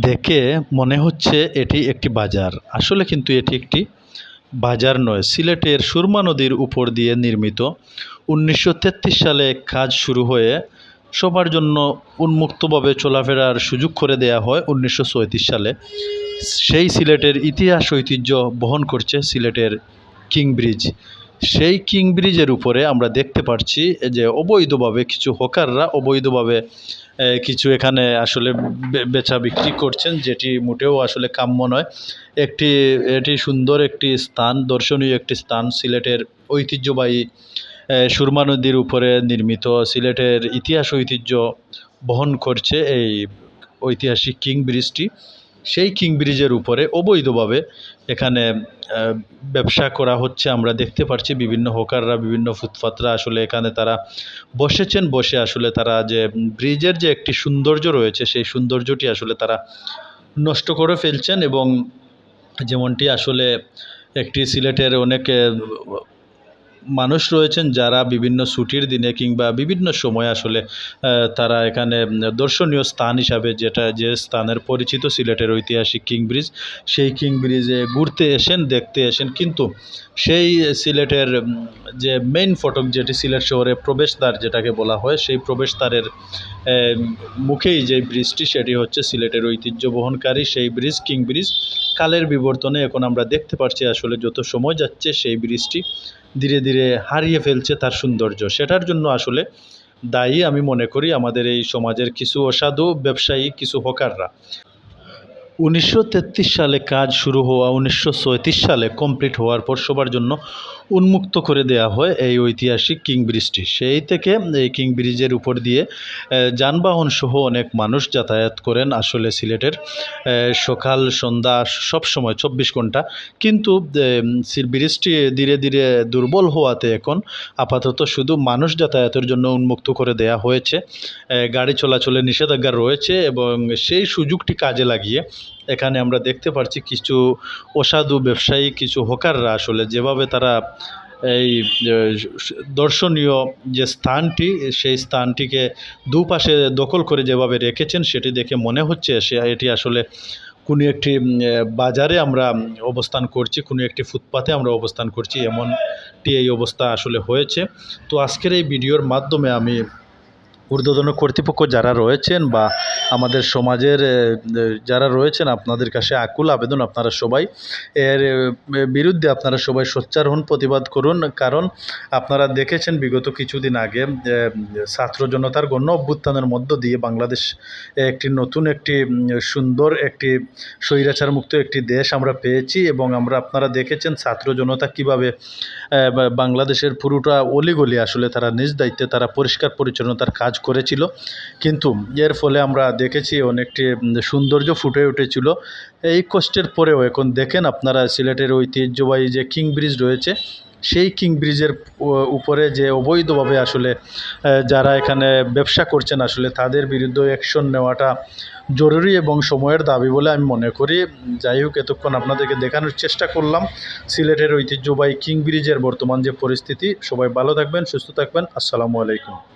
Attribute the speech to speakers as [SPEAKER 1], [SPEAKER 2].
[SPEAKER 1] দেখে মনে হচ্ছে এটি একটি বাজার। আসলে কিন্তু এটি একটি বাজার নয়। সিলেটের সুরমা নদীর উপর দিয়ে নির্মিত উনিশশো তেত্রিশ সালে কাজ শুরু হয়ে সবার জন্য উন্মুক্তভাবে চলাফেরার সুযোগ করে দেয়া হয় উনিশশো চৌত্রিশ সালে। সেই সিলেটের ইতিহাস ঐতিহ্য বহন করছে সিলেটের কিং ব্রিজ সেই কিং ব্রিজের উপরে আমরা দেখতে পাচ্ছি যে অবৈধভাবে কিছু হকাররা অবৈধভাবে কিছু এখানে আসলে বেচা বিক্রি করছেন, যেটি মোটেও আসলে কাম্য নয়। একটি, এটি সুন্দর একটি স্থান, দর্শনীয় একটি স্থান, সিলেটের ঐতিহ্যবাহী সুরমা নদীর উপরে নির্মিত, সিলেটের ইতিহাস ঐতিহ্য বহন করছে এই ঐতিহাসিক কিং ব্রিজটি। সেই কিং ব্রিজের উপরে অবৈধভাবে এখানে ব্যবসা করা হচ্ছে। আমরা দেখতে পাচ্ছি বিভিন্ন হোকাররা, বিভিন্ন ফুটপাতরা আসলে এখানে তারা বসেছেন, বসে আসলে তারা যে ব্রিজের যে একটি সৌন্দর্য রয়েছে, সেই সৌন্দর্যটি আসলে তারা নষ্ট করে ফেলছেন এবং যেমনটি আসলে একটি সিলেটের অনেক মানুষ রয়েছেন যারা বিভিন্ন ছুটির দিনে কিংবা বিভিন্ন সময় আসলে তারা এখানে দর্শনীয় স্থান হিসাবে যেটা, যে স্থানের পরিচিত সিলেটের ঐতিহাসিক কিং ব্রিজ সেই কিং ব্রিজে ঘুরতে এসেন, দেখতে এসেন। কিন্তু সেই সিলেটের যে মেইন ফটক যেটি সিলেট শহরের প্রবেশদ্বার যেটাকে বলা হয়, সেই প্রবেশদ্বারের মুখেই যে ব্রিজটি, সেটি হচ্ছে সিলেটের ঐতিহ্য বহনকারী সেই ব্রিজ কিং ব্রিজ কালের বিবর্তনে এখন আমরা দেখতে পাচ্ছি আসলে যত সময় যাচ্ছে সেই ব্রিজটি। ধীরে ধীরে হারিয়ে ফেলছে তার সৌন্দর্য। সেটার জন্য আসলে দায়ী আমি মনে করি আমাদের এই সমাজের কিছু অসাধু ব্যবসায়ী, কিছু হকাররা। উনিশশো তেত্রিশ সালে কাজ শুরু হওয়া, উনিশশো চৌত্রিশ সালে কমপ্লিট হওয়ার পর সবার জন্য উন্মুক্ত করে দেওয়া হয় এই ঐতিহাসিক কিং ব্রিজটি। সেই থেকে এই কিং ব্রিজের উপর দিয়ে যানবাহন সহ অনেক মানুষ যাতায়াত করেন আসলে সিলেটের সকাল, সন্ধ্যা, সব সময় চব্বিশ ঘণ্টা কিন্তু ব্রিজটি ধীরে ধীরে দুর্বল হওয়াতে এখন আপাতত শুধু মানুষ যাতায়াতের জন্য উন্মুক্ত করে দেয়া হয়েছে। গাড়ি চলাচলে নিষেধাজ্ঞা রয়েছে এবং সেই সুযোগটি কাজে লাগিয়ে এখানে আমরা দেখতে পাচ্ছি কিছু অসাধু ব্যবসায়ী, কিছু হকাররা আসলে যেভাবে তারা এই দর্শনীয় যে স্থানটি, সেই স্থানটিকে দুপাশে দখল করে যেভাবে রেখেছেন, সেটি দেখে মনে হচ্ছে সে, এটি আসলে কোনো একটি বাজারে আমরা অবস্থান করছি, কোনো একটি ফুটপাতে আমরা অবস্থান করছি, এমনটি এই অবস্থা আসলে হয়েছে। তো আজকের এই ভিডিওর মাধ্যমে আমি ঊর্ধ্বতন কর্তৃপক্ষ যারা রয়েছেন বা আমাদের সমাজের যারা রয়েছেন, আপনাদের কাছে আকুল আবেদন আপনারা সবাই। এর বিরুদ্ধে আপনারা সবাই সোচ্চার হন, প্রতিবাদ করুন। কারণ আপনারা দেখেছেন বিগত কিছুদিন আগে ছাত্র জনতার গণ অভ্যুত্থানের মধ্য দিয়ে বাংলাদেশ একটি নতুন, একটি সুন্দর, একটি স্বৈরাচার মুক্ত একটি দেশ আমরা পেয়েছি এবং আমরা, আপনারা দেখেছেন ছাত্র জনতা কীভাবে বাংলাদেশের পুরোটা অলিগলি আসলে তারা নিজ দায়িত্বে, তারা পরিষ্কার পরিচ্ছন্নতার কাজ করেছিল। কিন্তু এর ফলে আমরা দেখেছি অনেকটি সৌন্দর্য ফুটে উঠেছিল। এই কষ্টের পরেও এখন দেখেন আপনারা সিলেটের ঐতিহ্যবাহী যে কিং ব্রিজ রয়েছে, সেই কিং ব্রিজের উপরে যে অবৈধভাবে আসলে যারা এখানে ব্যবসা করছেন আসলে তাদের বিরুদ্ধে অ্যাকশন নেওয়াটা জরুরি এবং সময়ের দাবি বলে আমি মনে করি। যাই হোক, এতক্ষণ আপনাদেরকে দেখানোর চেষ্টা করলাম সিলেটের ঐতিহ্যবাহী কিং ব্রিজের বর্তমান যে পরিস্থিতি। সবাই ভালো থাকবেন, সুস্থ থাকবেন। আসসালামু আলাইকুম।